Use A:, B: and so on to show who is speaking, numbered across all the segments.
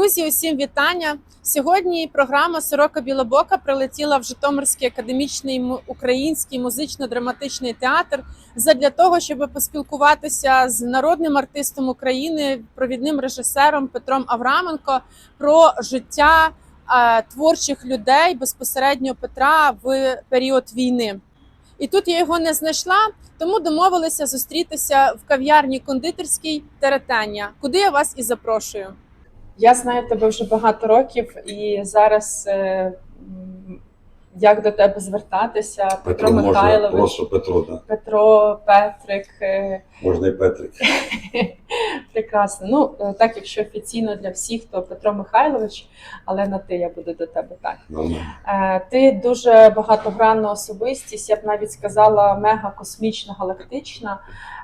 A: Друзі, усім вітання! Сьогодні програма Сорока Білобока прилетіла в Житомирський академічний український музично-драматичний театр задля того, щоб поспілкуватися з народним артистом України, провідним режисером Петром Авраменко про життя творчих людей безпосередньо Петра в період війни. І тут я його не знайшла, тому домовилися зустрітися в кав'ярні кондитерській Теретання, куди я вас і запрошую. Я знаю тебе вже багато років, і зараз е, як до тебе звертатися, Петро,
B: Петро можна
A: Михайлович,
B: просто Петро, да.
A: Петро, Петрик. е,
B: можна і Петрик.
A: Прекрасно. Ну е, так, якщо офіційно для всіх, то Петро Михайлович, але на ти я буду до тебе так. Е, Ти дуже багатогранна особистість, я б навіть сказала, мега космічна, галактична.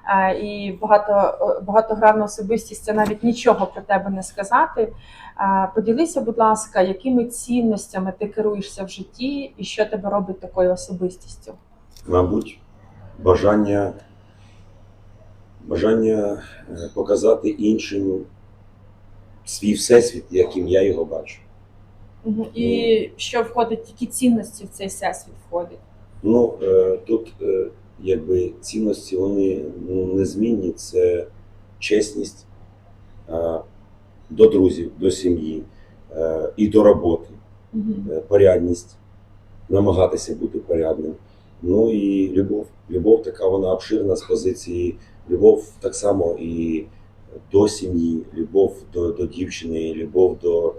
A: Е, І багато, е, багатогранна особистість це навіть нічого про тебе не сказати. Е, Поділися, будь ласка, якими цінностями ти керуєшся в житті і що тебе робить такою особистістю?
B: Мабуть, бажання, бажання показати іншим свій всесвіт, яким я його бачу.
A: І що входить, які цінності в цей всесвіт входить?
B: Ну, тут якби цінності вони ну, незмінні. Це чесність е, до друзів, до сім'ї е, і до роботи. е, порядність, намагатися бути порядним. Ну і любов. Любов така вона обширна з позиції. Любов так само і до сім'ї, любов до, до дівчини, любов до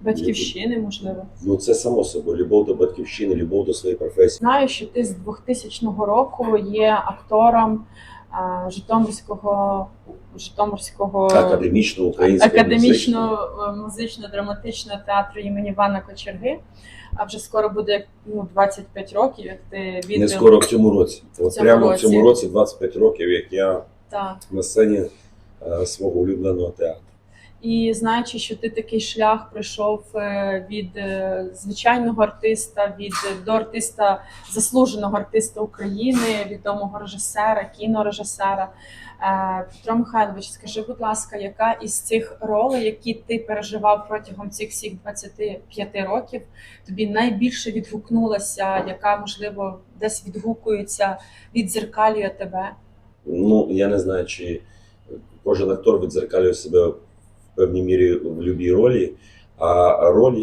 A: Батьківщини, можливо.
B: ну це само собою, любов до батьківщини, любов до своєї професії.
A: Знаю, що ти з 2000 року є актором а, Житомирського Житомирського
B: Академічно українського
A: академічного е, музично-драматичного театру імені Івана Кочерги. А вже скоро буде ну, 25 років, як ти
B: Не скоро в цьому році. От
A: цьому
B: прямо
A: році.
B: в цьому році 25 років, як я
A: Так.
B: на сцені е, свого улюбленого театру.
A: І знаючи, що ти такий шлях пройшов е, від е, звичайного артиста, від е, до артиста, заслуженого артиста України, відомого режисера, кінорежисера. Петро Михайлович, скажи, будь ласка, яка із цих ролей, які ти переживав протягом цих всіх 25 років, тобі найбільше відгукнулася, яка можливо десь відгукується, відзеркалює тебе?
B: Ну, я не знаю, чи кожен актор відзеркалює себе певній мірі в будь-якій ролі, а роль,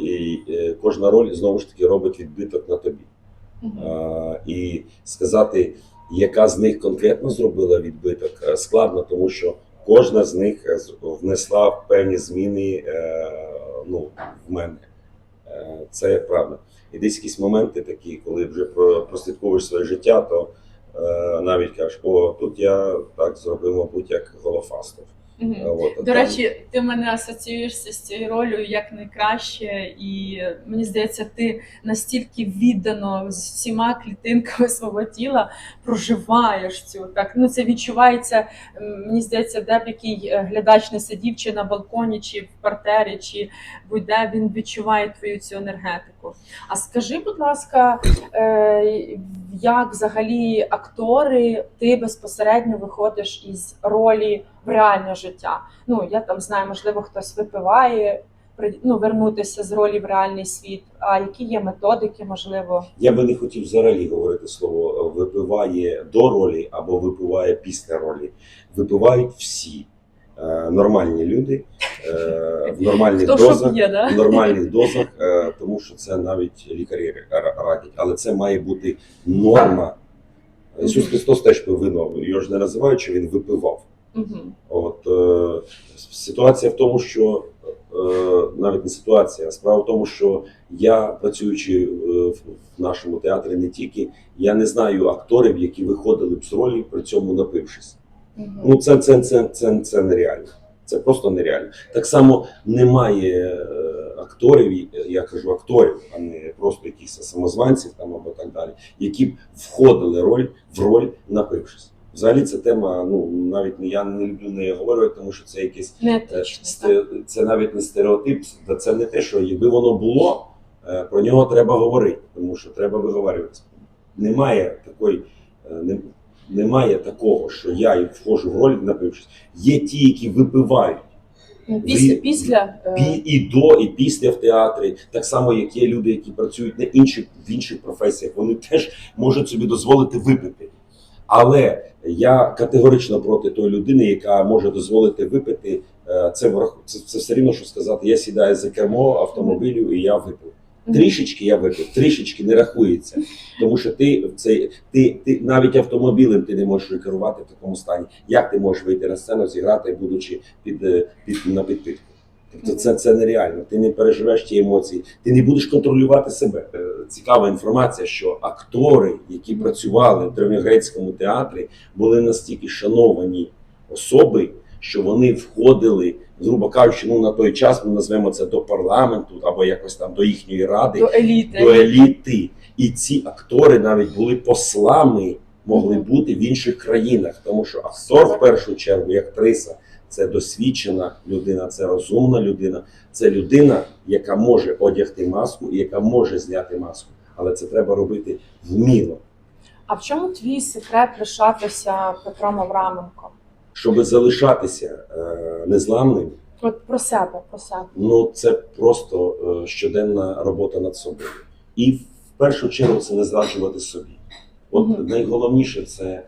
B: е, кожна роль знову ж таки робить відбиток на тобі. А, І сказати, яка з них конкретно зробила відбиток, е, складно, тому що кожна з них е, внесла певні зміни ну, в мене. Це правда. І десь якісь моменти такі, коли вже прослідковуєш своє життя, то навіть кажеш, о, тут я так зробив, мабуть, як Голофастов. Е, От,
A: До
B: там-
A: речі, ти мене асоціюєшся з цією ролью як найкраще, і мені здається, ти настільки віддано з всіма клітинками свого тіла проживаєш цю так. Ну це відчувається. Мені здається, де б який е, глядач не сидів, чи на балконі, чи в партері, чи будь-де він відчуває твою цю енергетику. А скажи, будь ласка, е, як взагалі актори ти безпосередньо виходиш із ролі в реальне життя? Ну я там знаю, можливо, хтось випиває. при- Ну, вернутися з ролі в реальний світ. А які є методики, можливо?
B: Я би не хотів взагалі говорити слово випиває до ролі або випиває після ролі. Випивають всі е, нормальні люди е, в нормальних
A: Хто
B: дозах.
A: п'є, да?
B: В нормальних дозах, е, тому що це навіть лікарі радять, але це має бути норма. Ісус Христос теж пив вино, його ж не називають, що він випивав.
A: Мгм.
B: От е, ситуація в тому, що е, навіть не ситуація, а справа в тому, що я працюючи е, в в нашому театрі не тільки, я не знаю акторів, які виходили б з ролі, при цьому напившись.
A: Мгм.
B: Ну це, це, це, це, це нереально. Це просто нереально. Так само немає е, акторів, я кажу акторів, а не просто якихось самозванців там або так далі, які б входили роль в роль напившись. Взагалі ця тема, ну навіть я не люблю неї говорити, тому що це якийсь е, сте- це навіть не стереотип, та це не те, що якби воно було, е, про нього треба говорити, тому що треба виговорюватися. Немає такої, е, не- немає такого, що я і вхожу в роль напившись. Є ті, які випивають
A: Після,
B: Ви-
A: після е,
B: і до, і після в театрі, так само як є люди, які працюють на інших в інших професіях, вони теж можуть собі дозволити випити. Але я категорично проти тої людини, яка може дозволити випити. Е, Це це, це все рівно, що сказати: я сідаю за кермо автомобілю і я випив. Трішечки я випив, трішечки не рахується. Тому що ти в цей ти, ти навіть автомобілем ти не можеш керувати в такому стані. Як ти можеш вийти на сцену, зіграти, будучи під, е, під на підпитку? Тобто це, це нереально. Ти не переживеш ті емоції, ти не будеш контролювати себе. Е, Цікава інформація, що актори, які працювали в древньогрецькому театрі, були настільки шановані особи, що вони входили, грубо кажучи, ну на той час ми назвемо це до парламенту або якось там до їхньої ради
A: до еліти.
B: до еліти. І ці актори навіть були послами, могли бути в інших країнах, тому що актор в першу чергу, і актриса, це досвідчена людина, це розумна людина, це людина, яка може одягти маску і яка може зняти маску. Але це треба робити вміло.
A: А в чому твій секрет лишатися Петром Авраменко?
B: Щоб залишатися е, незламним,
A: От про себе, про себе.
B: ну це просто е, щоденна робота над собою. І в першу чергу це не зраджувати собі. От
A: Мгм.
B: найголовніше це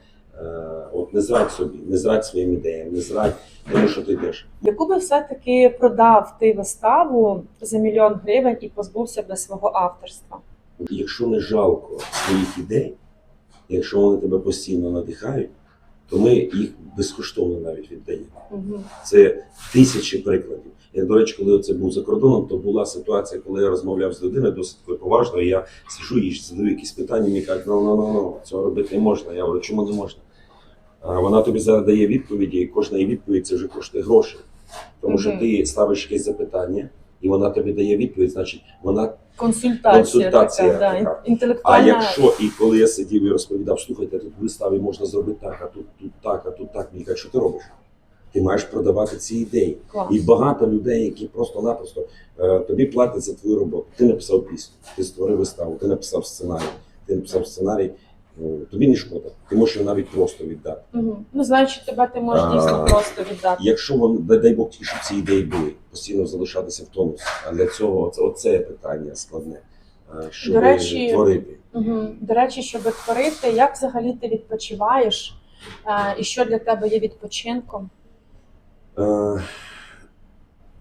B: от не зрадь собі, не зрадь своїм ідеям, не зрадь тому, що ти йдеш.
A: Яку би все-таки продав ти виставу за мільйон гривень і позбувся б свого авторства?
B: Якщо не жалко своїх ідей, якщо вони тебе постійно надихають, то ми їх безкоштовно навіть віддаємо.
A: Угу.
B: Це тисячі прикладів. Я, до речі, коли це був за кордоном, то була ситуація, коли я розмовляв з людиною досить такою поважною. Я сижу і задаю якісь питання, мені кажуть, ну ну ну ну цього робити не можна. Я говорю, чому не можна? А вона тобі зараз дає відповіді, і кожна її відповідь це вже коштує грошей. Тому що
A: Мгм.
B: ти ставиш якесь запитання, і вона тобі дає відповідь, значить вона
A: Консультація,
B: Консультація
A: така, да,
B: така. А
A: інтелектуальна.
B: якщо і коли я сидів і розповідав, слухайте, тут в виставі можна зробити так, а тут, тут так, а тут так. Мені кажуть, що ти робиш? Ти маєш продавати ці ідеї.
A: Клас.
B: І багато людей, які просто-напросто е, тобі платять за твою роботу. Ти написав пісню, ти створив виставу, ти написав сценарій, ти написав сценарій. Е, Тобі не шкода, ти можеш його навіть просто віддати.
A: Угу. Ну, значить, тебе ти можеш дійсно просто віддати.
B: Якщо вони, дай, дай Бог, щоб ці ідеї були, постійно залишатися в тонусі. А для цього оце, оце питання складне. е, Щоб
A: До речі,
B: творити.
A: Угу. До речі, щоб творити, як взагалі ти відпочиваєш, е, і що для тебе є відпочинком?
B: Е,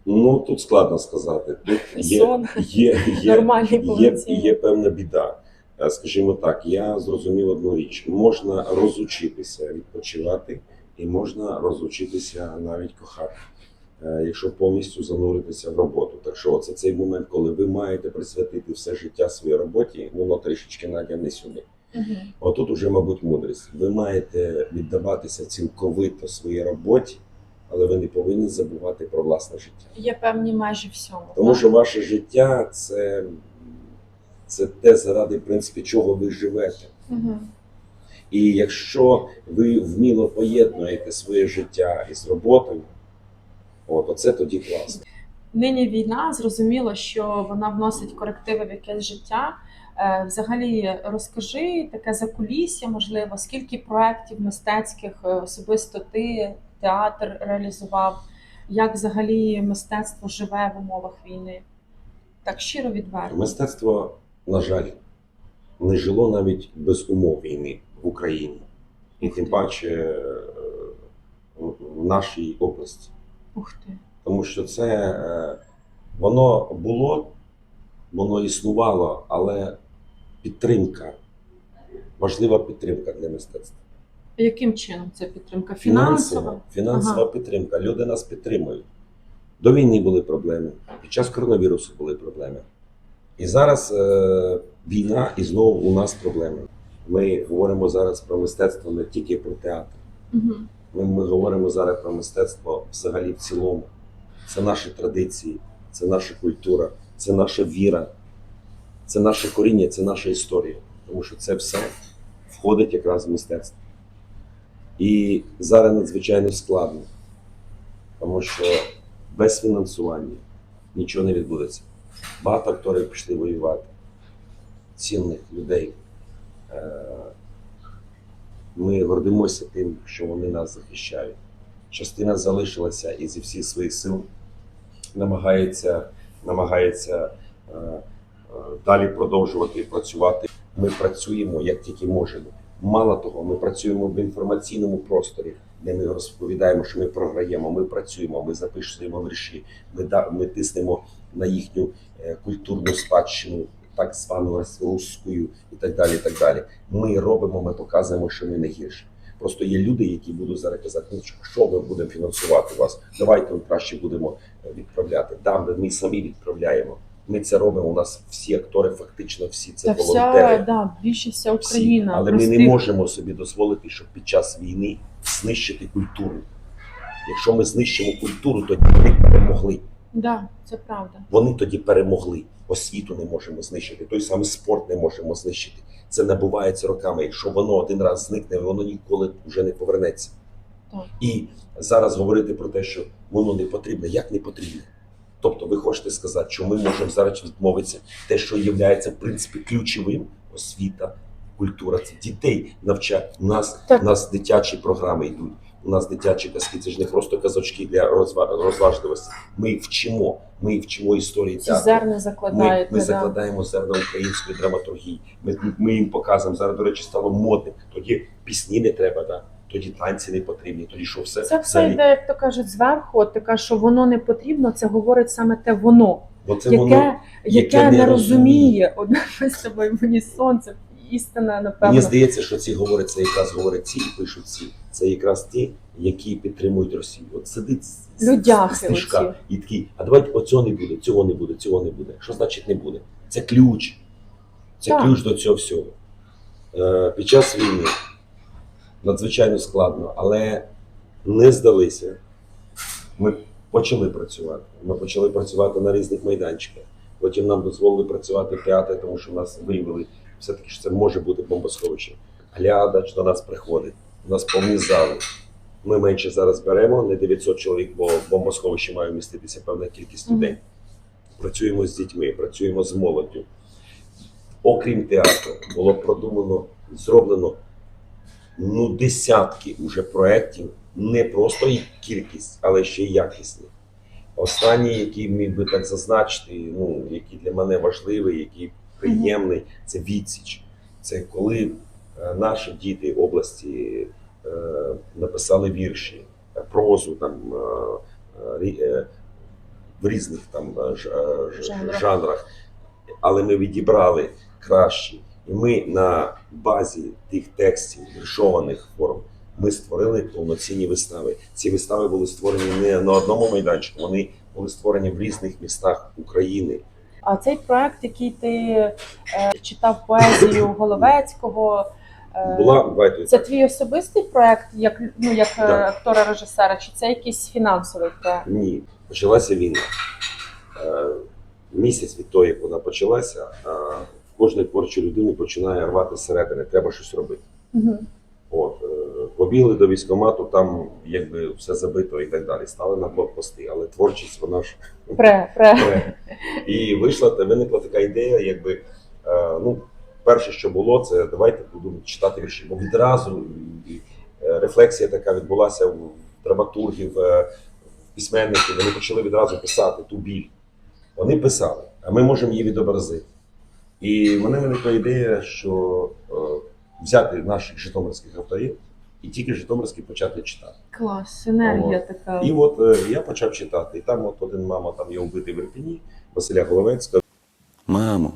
B: Ну, тут складно сказати. Тут є,
A: Сон.
B: є, є,
A: Нормальний
B: є,
A: повноцінний.
B: є певна біда. Е, Скажімо так, я зрозумів одну річ: можна розучитися відпочивати, і можна розучитися навіть кохати, е, якщо повністю зануритися в роботу. Так що це цей момент, коли ви маєте присвятити все життя своїй роботі, воно трішечки Надя не сюди.
A: Угу.
B: Отут уже, мабуть, мудрість. Ви маєте віддаватися цілковито своїй роботі, але ви не повинні забувати про власне життя.
A: Є певні межі всьому.
B: Тому
A: так?
B: що ваше життя це, це те, заради в принципі, чого ви живете.
A: Угу.
B: І якщо ви вміло поєднуєте своє життя із роботою, от, оце тоді класно.
A: Нині війна, зрозуміло, що вона вносить корективи в якесь життя. Е, Взагалі, розкажи таке закулісся, можливо, скільки проєктів мистецьких е, особисто ти, театр реалізував, як взагалі мистецтво живе в умовах війни? Так щиро відверто.
B: Мистецтво, на жаль, не жило навіть без умов війни в Україні. І тим паче е, в нашій області.
A: Ух ти.
B: Тому що це е, воно було, воно існувало, але підтримка, важлива підтримка для мистецтва.
A: Яким чином ця підтримка? Фінансова?
B: фінансова
A: Ага.
B: підтримка. Люди нас підтримують. До війни були проблеми, під час коронавірусу були проблеми. І зараз е, війна і знову у нас проблеми. Ми говоримо зараз про мистецтво не тільки про театр.
A: Угу.
B: Ми, ми говоримо зараз про мистецтво взагалі в цілому. Це наші традиції, це наша культура, це наша віра, це наше коріння, це наша історія. Тому що це все входить якраз в мистецтво. І зараз надзвичайно складно, тому що без фінансування нічого не відбудеться. Багато акторів пішли воювати, цінних людей. Е, Ми гордимося тим, що вони нас захищають. Частина залишилася і зі всіх своїх сил намагається, намагається е, е, далі продовжувати працювати. Ми працюємо як тільки можемо. Мало того, ми працюємо в інформаційному просторі, де ми розповідаємо, що ми програємо. Ми працюємо, ми записуємо вірші, ми, ми тиснемо на їхню е, культурну спадщину, так звану русскую і так далі. І так далі. Ми робимо, ми показуємо, що ми не гірші. Просто є люди, які будуть зараз казати, ну що ми будемо фінансувати вас? Давайте ми краще будемо е, відправляти. Да, ми- ми самі відправляємо. Ми це робимо. У нас всі актори, фактично всі це
A: Та
B: волонтери.
A: вся да, більшість вся
B: Всі.
A: Україна.
B: Але ми не можемо собі дозволити, щоб під час війни знищити культуру. Якщо ми знищимо культуру, тоді вони перемогли.
A: Да, це правда.
B: Вони тоді перемогли. Освіту не можемо знищити, той самий спорт не можемо знищити. Це набувається роками. Якщо воно один раз зникне, воно ніколи вже не повернеться.
A: Так.
B: І зараз говорити про те, що воно не потрібне, як не потрібне. Тобто, ви хочете сказати, що ми можемо зараз відмовитися те, що є в принципі ключовим освіта, культура. Це дітей навчать. У нас,
A: Так.
B: нас дитячі програми йдуть. У нас дитячі казки, це ж не просто казочки для розва- розважливості. Ми вчимо, ми вчимо історії театру.
A: зерна
B: Ми,
A: закладаєте.
B: ми
A: да.
B: закладаємо зерна української драматургії. Ми, ми їм показуємо. Зараз, до речі, стало модним. Тоді пісні не треба, да? тоді танці не потрібні, тоді що все.
A: Це все йде, як то кажуть, зверху. От така, що воно не потрібно, це говорить саме те воно,
B: Бо це
A: яке,
B: воно,
A: яке,
B: яке
A: не
B: не
A: розуміє. Одне ми з тобою мені сонце. Істина, напевно.
B: Мені здається, що ці говорять, це якраз говорять ці і пишуть ці. Це якраз ті, які підтримують Росію. От сидить стежка і такий, а давайте оцього не буде, цього не буде, цього не буде. Що значить не буде? Це ключ. Це
A: Так.
B: ключ до цього всього. Е, під час війни надзвичайно складно, але не здалися. Ми почали працювати. Ми почали працювати на різних майданчиках. Потім нам дозволили працювати в театрі, тому що нас виявили все-таки, що це може бути бомбосховище. Глядач до нас приходить. У нас повні зали. Ми менше зараз беремо, не 900 чоловік, бо в бомбосховищі має вміститися певна кількість людей. Працюємо з дітьми, працюємо з молоддю. Окрім театру, було продумано, зроблено ну, десятки уже проєктів, не просто їх кількість, але ще й якісні. Останній, який міг би так зазначити, ну, який для мене важливий, який приємний, це відсіч. Це коли наші діти області е, написали вірші, е, прозу там, е, е, е, в різних там е, е,
A: Жанрах.
B: жанрах, але ми відібрали кращі. І ми на базі тих текстів, віршованих форм, ми створили повноцінні вистави. Ці вистави були створені не на одному майданчику, вони були створені в різних містах України.
A: А цей проект, який ти е, читав поезію Головецького, е,
B: Була давайте
A: це
B: так,
A: твій особистий проект, як ну як е,
B: Да.
A: актора режисера, чи це якийсь фінансовий проект?
B: ні. Почалася війна. Е, Місяць від того, як вона почалася, е, в кожної творчої людини починає рвати зсередини, треба щось робити.
A: Угу.
B: От, е, побігли до військкомату, там якби все забито і так далі. Стали на блокпости, але творчість вона ж
A: Пре, пре.
B: Е, І вийшла та виникла така ідея, якби е, ну, перше, що було, це давайте будемо читати вірші. Бо відразу е, рефлексія така відбулася в драматургів, е, в письменників. Вони почали відразу писати ту біль. Вони писали, а ми можемо її відобразити. І в мене виникла ідея, що е, взяти наших житомирських авторів і тільки житомирські почати читати.
A: Клас, синергія така.
B: І от е, я почав читати. І там от один мама там є убитий в Ірпіні, Василя Головецька.
C: Мамо,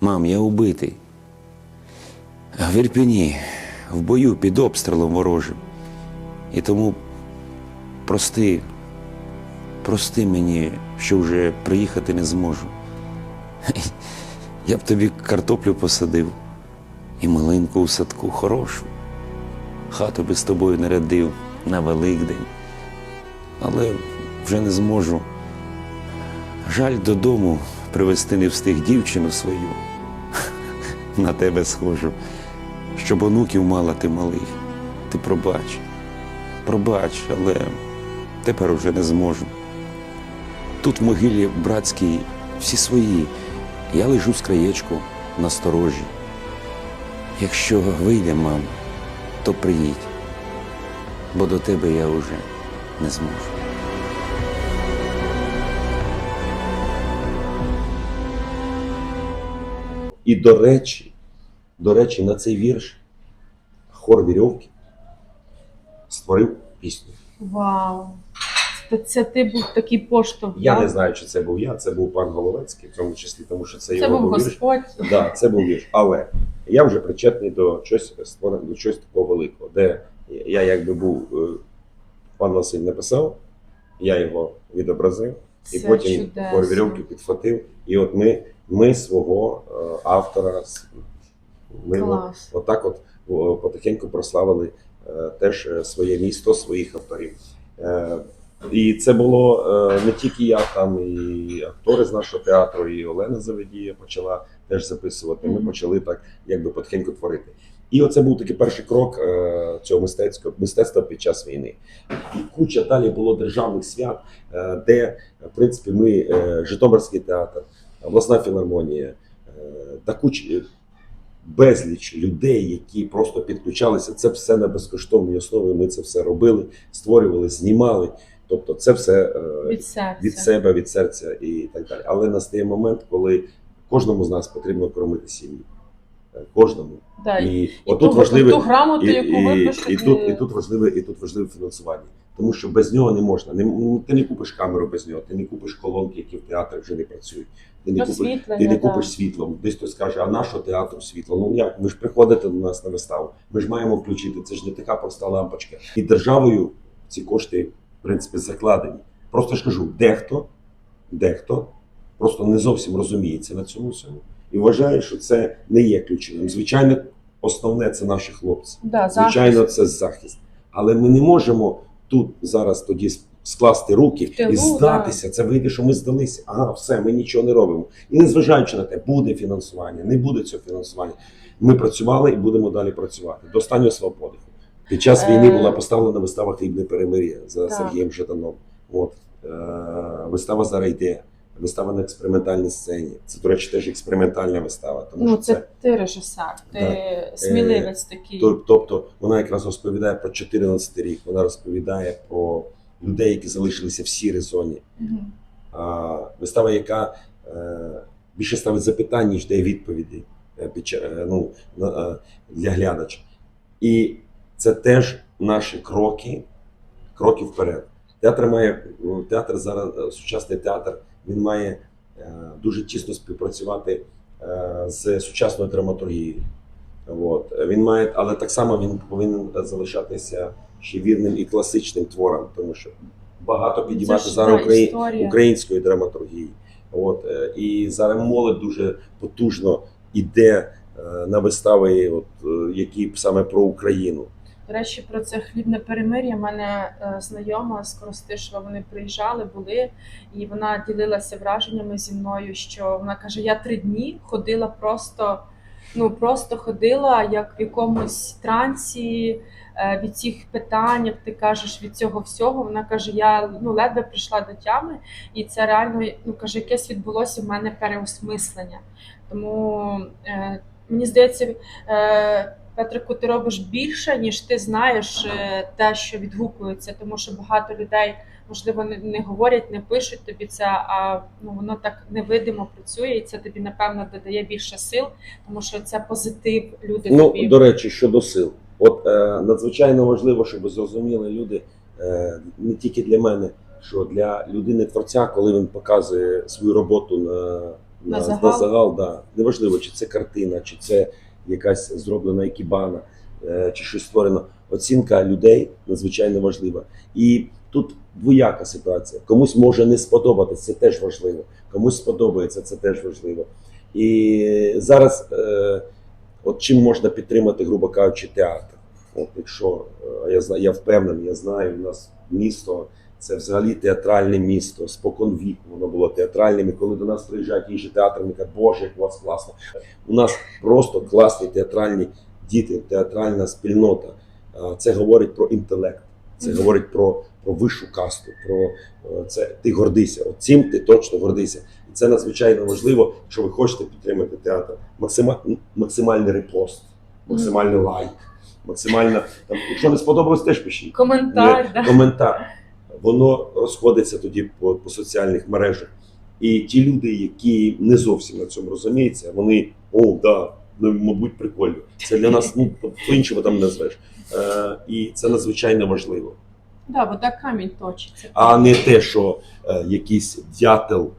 C: мам, я убитий. В Ірпіні, в бою під обстрілом ворожим. І тому прости, прости мені, що вже приїхати не зможу. Я б тобі картоплю посадив і малинку у садку хорошу. Хату би з тобою нарядив на Великдень. Але вже не зможу. Жаль додому привезти не встиг дівчину свою. На тебе схожу, щоб онуків мала ти малих. Ти пробач, пробач, але тепер уже не зможу. Тут в могилі братській всі свої. Я лежу з краєчку на сторожі. Якщо вийде, мам, то приїдь, бо до тебе я уже не зможу.
B: І до речі, до речі, на цей вірш хор вірьовки створив пісню.
A: Вау. Це, це ти був такий поштовх.
B: Я
A: да?
B: не знаю, чи це був я, це був пан Головецький, в тому числі, тому що це,
A: Це
B: його
A: був
B: вірш. Да, це був вірш. Але я вже причетний до чогось до чогось такого великого, де я якби був е, пан Василь написав, я його відобразив, і
A: Це
B: потім
A: чудесно.
B: хор вірьовки підхватив. І от ми, ми свого е, автора с- ми от,
A: Клас.
B: отак от потихеньку прославили е, теж е, своє місто, своїх авторів. І це було не тільки я, там і актори з нашого театру, і Олена Заведія почала теж записувати. Ми почали так якби потихеньку творити. І оце був такий перший крок цього мистецького мистецтва під час війни. І куча далі було державних свят, де в принципі ми Житомирський театр, обласна філармонія е, та куча безліч людей, які просто підключалися. Це все на безкоштовній основі. Ми це все робили, створювали, знімали. Тобто, це все е,
A: Від серця.
B: від себе, від серця і так далі. Але настає момент, коли кожному з нас потрібно кормити сім'ю. Е, Кожному.
A: Да, і,
B: І, отут
A: ту,
B: важливе,
A: ту грамоту,
B: і,
A: яку ви
B: і, і, тут, і тут важливе, і тут важливе фінансування. Тому що без нього не можна. Не, ти не купиш камеру без нього, ти не купиш колонки, які в театрах вже не працюють. Ти не купиш, ти не купиш світло. Десь хтось скаже, а на що театру світло? Ну як? Ви ж приходите до нас на виставу. Ми ж маємо включити. Це ж не така проста лампочка. І державою ці кошти, в принципі, закладені. Просто ж кажу, дехто, дехто просто не зовсім розуміється на цьому всьому і вважає, що це не є ключовим. Звичайно, основне це наші хлопці.
A: Да,
B: Звичайно,
A: захист.
B: це захист. Але ми не можемо тут зараз тоді скласти руки
A: тилу,
B: і здатися. Це вийде, що ми здалися. Ага, все, ми нічого не робимо. І незважаючи на те, буде фінансування, не буде цього фінансування. Ми працювали і будемо далі працювати до останнього свого подиху. Під час
A: Е,
B: війни була поставлена вистава Хлібне перемир'я за
A: Так.
B: Сергієм Жаданом. От е, вистава зараз йде. Вистава на експериментальній сцені. Це, до речі, теж експериментальна вистава. Тому
A: Ну,
B: що
A: це,
B: це
A: ти режисер, ти
B: Да.
A: сміливець такий.
B: Тобто вона якраз розповідає про 14 рік, вона розповідає про людей, які залишилися в сірій зоні. А, вистава, яка е, більше ставить запитань, ніж дає відповіді е, е, ну, е, для глядача. І це теж наші кроки, кроки вперед. Театр має театр зараз, сучасний театр, він має дуже тісно співпрацювати з сучасною драматургією. От. Він має, але так само він повинен залишатися ще вірним і класичним творам, тому що багато підіймати зараз
A: да,
B: Украї... української драматургії. От. е, І зараз молодь дуже потужно іде е, на вистави, от, е, які саме про Україну.
A: До речі, про це хлібне перемир'я. Мене знайома з Коростишева, вони приїжджали, були, і вона ділилася враженнями зі мною, що вона каже: я три дні ходила просто, ну просто ходила як в якомусь трансі. е, Від цих питань, як ти кажеш, від цього всього, вона каже: я ну ледве прийшла до тями, і це реально ну каже, якесь відбулося в мене переосмислення. Тому е, мені здається, е, Петрику, ти робиш більше, ніж ти знаєш е, те, що відгукується, тому що багато людей можливо не, не говорять, не пишуть тобі це, а ну воно так невидимо працює, і це тобі напевно додає більше сил, тому що це позитив. Люди
B: Ну,
A: тобі
B: до речі, щодо сил, от е, надзвичайно важливо, щоб зрозуміли люди е, не тільки для мене, що для людини творця, коли він показує свою роботу на,
A: На
B: на,
A: загал.
B: на загал да, неважливо, чи це картина, чи це якась зроблена екібана, е, чи щось створено. Оцінка людей надзвичайно важлива. І тут двояка ситуація. Комусь може не сподобатися, це теж важливо. Комусь сподобається, це теж важливо. І зараз, е, от чим можна підтримати, грубо кажучи, театр. От якщо е, я знаю, я впевнений, я знаю, у нас місто це взагалі театральне місто. Спокон віку воно було театральним. І коли до нас приїжджають інші театри, вони кажуть, Боже, як у вас класно. У нас просто класні театральні діти, театральна спільнота. Це говорить про інтелект, це говорить про, про вищу касту, про е, це ти гордися. От цим ти точно гордися. І це надзвичайно важливо, якщо ви хочете підтримати театр. Максима, максимальний репост, максимальний лайк, максимально там, якщо не сподобалось, теж пишіть.
A: коментар.
B: Є
A: Да.
B: коментар. Воно розходиться тоді по, по соціальних мережах. І ті люди, які не зовсім на цьому розуміються, вони о, да, ну, мабуть, прикольно. Це для нас ну по-іншому там не назвеш. Е, і це надзвичайно важливо.
A: Да, так камінь точиться.
B: А не те, що е, якийсь дятел,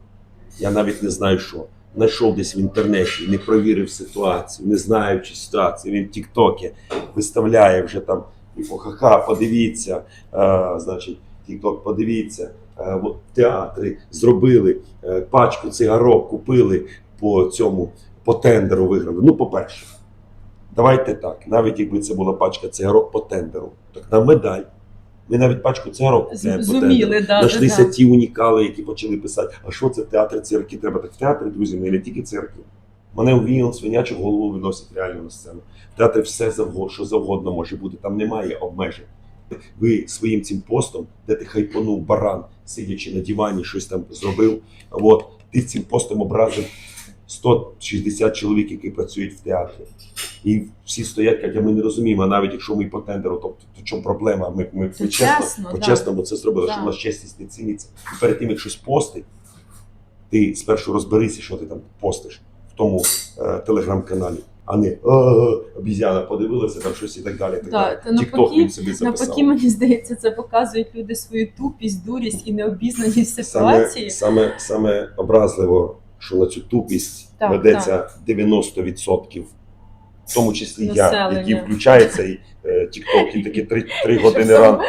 B: я навіть не знаю що, знайшов десь в інтернеті, не провірив ситуацію, не знаючи ситуацію, він в Тіктокі виставляє вже там, типу, ха-ха, подивіться, е, значить, Тікток, подивіться, е, театри зробили е, пачку цигарок, купили по цьому, по тендеру виграли. Ну, по-перше, давайте так, навіть якби це була пачка цигарок по тендеру, так на медаль. Ми навіть пачку цигарок тендеру.
A: Зуміли, да,
B: Нашлися
A: да,
B: ті унікали, які почали писати, а що це театр цирки? Треба так в театрі, друзі, ми не тільки цирки. Мене у свинячу голову виносять реально на сцену. В театрі все завгодно, що завгодно може бути, там немає обмежень. Ви своїм цим постом, де ти хайпонув баран, сидячи на дивані, щось там зробив. От ти цим постом образив 160 чоловік, які працюють в театрі. І всі стоять, кажуть, «А ми не розуміємо, а навіть якщо ми по тендеру, тобто то чому проблема? Ми, ми,
A: Це
B: чесно,
A: чесно,
B: по-чесному це зробили,
A: Да.
B: що в нас чесність не ціниться. І перед тим, як щось постить, ти спершу розберися, що ти там постиш в тому е, телеграм-каналі, а не «А, обізяна подивилася там щось і так далі. Так
A: Да,
B: далі. Тікток він собі записав.
A: Навпаки, мені здається, це показують люди свою тупість, дурість і необізнаність в
B: Саме,
A: ситуації.
B: саме, саме образливо, що на цю тупість
A: Так,
B: ведеться 90%, в тому числі я, який включає цей е, TikTok, і такі 3, 3 години ранку.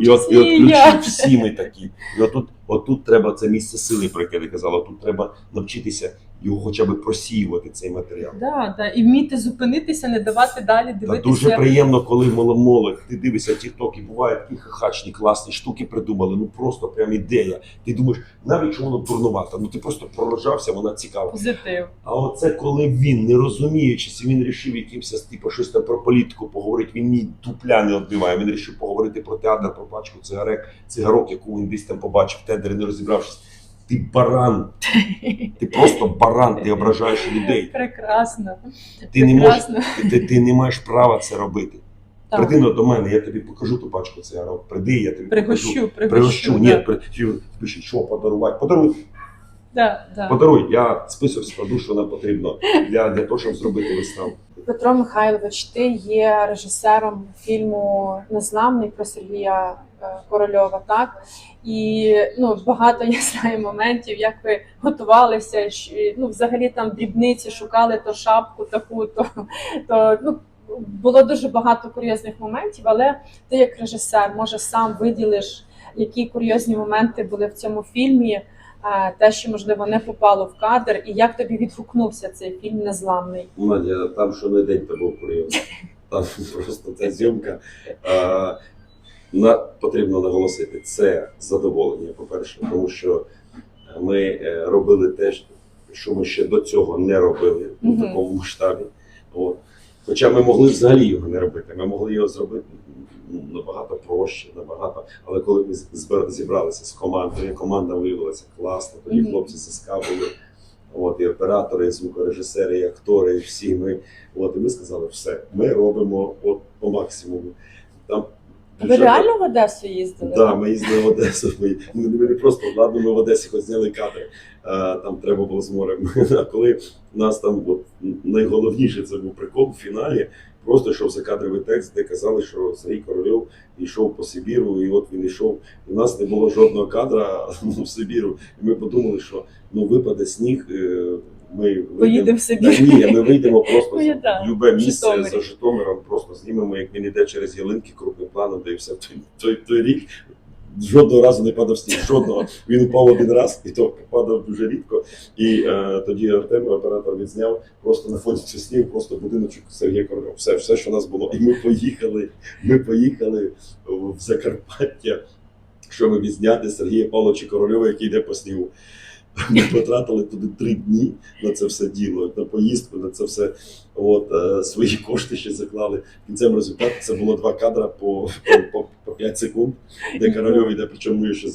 B: І от, і от ключі всі ми такі. І отут, отут треба це місце сили, про яке ти казала. Тут треба навчитися його хоча б просіювати цей матеріал.
A: Да, да. І вміти зупинитися, не давати далі
B: Та дуже приємно, коли моло- ти дивишся TikTok і бувають такі хахачні, класні штуки придумали. Ну просто прям ідея. Ти думаєш, навіть що воно дурнувато, ну ти просто пророжався, вона цікава.
A: позитив.
B: А оце коли він, не розуміючись, він рішив якимось типу щось там про політику поговорити. Він ні дупля не відбиває. Він рішив поговорити про театр, про пачку цигарек, цигарок, яку він десь там побачив в тендері, не розібравшись. Ти баран, ти просто баран, ти ображаєш людей.
A: Прекрасно.
B: Ти не можеш, ти, ти, не маєш права це робити.
A: Так.
B: Прийди ну, до мене, я тобі покажу ту пачку цигарок. Прийди, я тобі покажу.
A: Пригощу, пригощу.
B: Пригощу. Ні, при, пиши, що подарувати. Подаруй,
A: Да, да.
B: подаруй. Я список складу, що нам потрібно для, для того, щоб зробити виставу.
D: Петро Михайлович, ти є режисером фільму Незламний про Сергія е, Корольова, так? І ну, багато я знаю моментів, як ви готувалися, ну, взагалі там дрібниці шукали то шапку таку, то, то ну, було дуже багато курйозних моментів, але ти як режисер, може, сам виділиш, які курйозні моменти були в цьому фільмі, те, що можливо не попало в кадр, і як тобі відгукнувся цей фільм Незламний?
B: Надя, там що не день тебе курйоз. Там просто ця зйомка. А, на, потрібно наголосити, це задоволення, по-перше, тому що ми е, робили те, що ми ще до цього не робили в такому масштабі. От. Хоча ми могли взагалі його не робити, ми могли його зробити набагато проще, набагато. Але коли ми зібралися з командою, команда виявилася класна, тоді
D: Мгм.
B: хлопці з СК були. От, і оператори, і звукорежисери, і актори, і всі ми. От, і ми сказали, все, ми робимо от по максимуму. Там
D: Ви реально в Одесу їздили?
B: Да, ми їздили в Одесу. Ми, ми, ми не просто ладно, ми в Одесі хоч зняли кадри. А, там треба було з морем. А коли у нас там от, найголовніше це був прикол в фіналі. Просто йшов закадровий текст, де казали, що Сергій Корольов йшов по Сибіру, і от він йшов. У нас не було жодного кадра ну, в Сибіру. І ми подумали, що ну випаде сніг. е, Ми
A: вийдемо в Сибір.
B: ні, ми вийдемо просто в любе місце
A: Житомирі.
B: за Житомиром, просто знімемо, як він іде через ялинки крупним планом, де і все той, той, той рік. Жодного разу не падав сніг, жодного. Він упав один раз, і то падав дуже рідко. І е, тоді Артем, оператор, відзняв просто на фоні снігу, просто будиночок Сергія Корольова. Все, все, що у нас було. І ми поїхали. Ми поїхали в Закарпаття, щоб відзняти Сергія Павловича Корольова, який йде по снігу. Ми потратили туди три дні на це все діло, на поїздку, на це все. От е, свої кошти ще заклали. В кінцевому результаті це було два кадра по, по, по, по 5 секунд, де Корольов де причому ми ще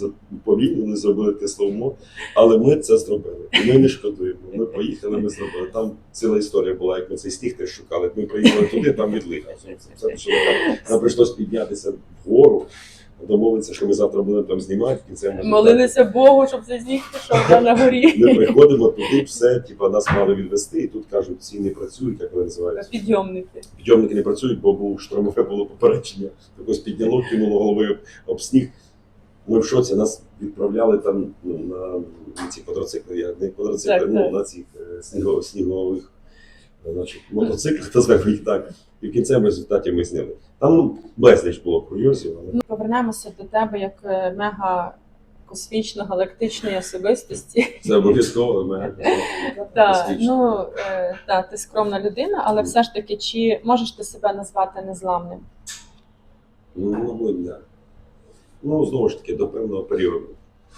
B: повільно не зробили те словмо. Але ми це зробили. І ми не шкодуємо. Ми поїхали, ми зробили. Там ціла історія була, як ми цей стіг теж шукали. Ми приїхали туди, там відлига. Нам прийшлось піднятися вгору. Домовитися, що ми завтра будемо там знімати, в результаті
E: Молилися Богу, щоб цей сніг пішов да, на горі.
B: Ми приходимо туди, все, типу, нас мали відвести, і тут кажуть, ці не працюють, як вони називаються.
E: Підйомники.
B: Підйомники не працюють, бо був штормове було попередження. Якось підняло, кинуло головою об- сніг. Ми в шоці, нас відправляли там ну, на, на ці квадроцикли, я не квадроцикли,
E: Так,
B: ну,
E: так.
B: на цих е, сніго, снігових е, значить, мотоциклах, назвемо їх так. І в кінцевому результаті ми зняли. Там ну, безліч було курйозів, але
A: Ну, повернемося до тебе як е, мега космічно-галактичної особистості.
B: це обов'язково.
A: Так, ну е, та, ти скромна людина, але все ж таки, чи можеш ти себе назвати незламним?
B: Ну, мабуть, так. Ну, знову ж таки, до певного періоду.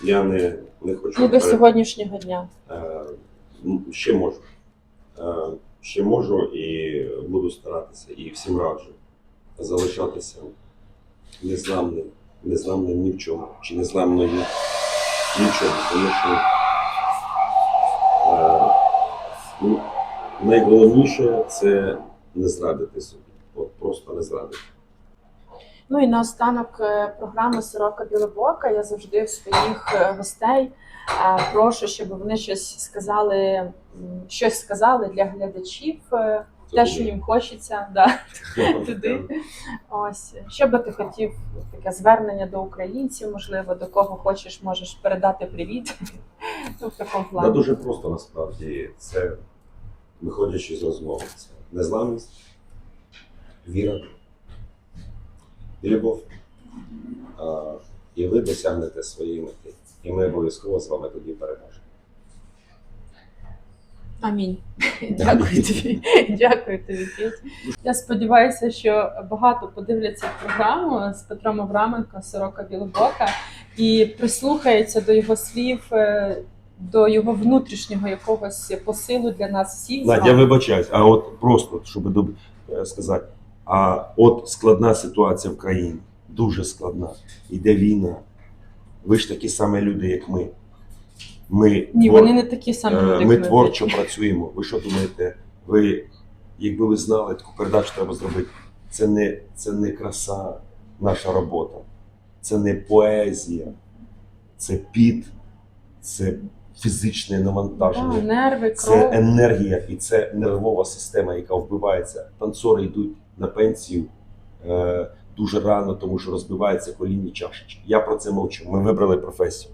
B: Я не, не хочу.
A: Ну, до сьогоднішнього дня.
B: Е, м, Ще можу. Е, Ще можу і буду старатися. І всім раджу залишатися незламним, незламним ні в чому. Чи незламною ні в чому. Тому що е, ну, найголовніше це не зрадити собі. От просто не зрадити.
A: Ну і наостанок е, програми Сорока Білобока я завжди своїх е, гостей прошу, щоб вони щось сказали, щось сказали для глядачів, те, що їм хочеться. Да. туди. Ось що би ти хотів, таке звернення до українців, можливо, до кого хочеш, можеш передати привіт. Ну, в такому
B: Та
A: плані.
B: дуже просто насправді це виходячи з розмови. Це незламність, віра і любов. А, і ви досягнете своєї мети. І ми обов'язково з вами тоді переможемо.
A: Амінь. Дякую тобі. Дякую тобі, Петь. Я сподіваюся, що багато подивляться програму з Петром Авраменко, Сорока Білобока, і прислухаються до його слів, е, до його внутрішнього якогось посилу для нас всіх.
B: Надь, я вибачаюсь, а от просто, щоб доб- е, сказати, а от складна ситуація в країні, дуже складна. Іде війна. Ви ж такі самі люди, як ми. Ми,
E: Ні,
B: твор-
E: вони не такі самі
B: Е,
E: люди.
B: Ми
E: як
B: творчо працюємо. Ви що думаєте? Ви, якби ви знали, таку передачу треба зробити. Це не, це не краса, наша робота, це не поезія, це піт, це фізичне
A: Да,
B: навантаження,
A: нерви,
B: це енергія і це нервова система, яка вбивається. Танцори йдуть на пенсію е, дуже рано, тому що розбиваються колінні чашечки. Я про це мовчу. Ми вибрали професію.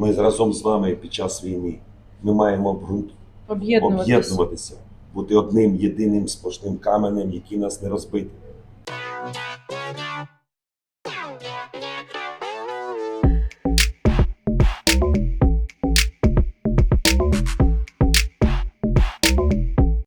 B: Ми разом з вами під час війни. Ми маємо
A: Об'єднуватися.
B: об'єднуватися, бути одним єдиним сплошним каменем, який нас не розбити.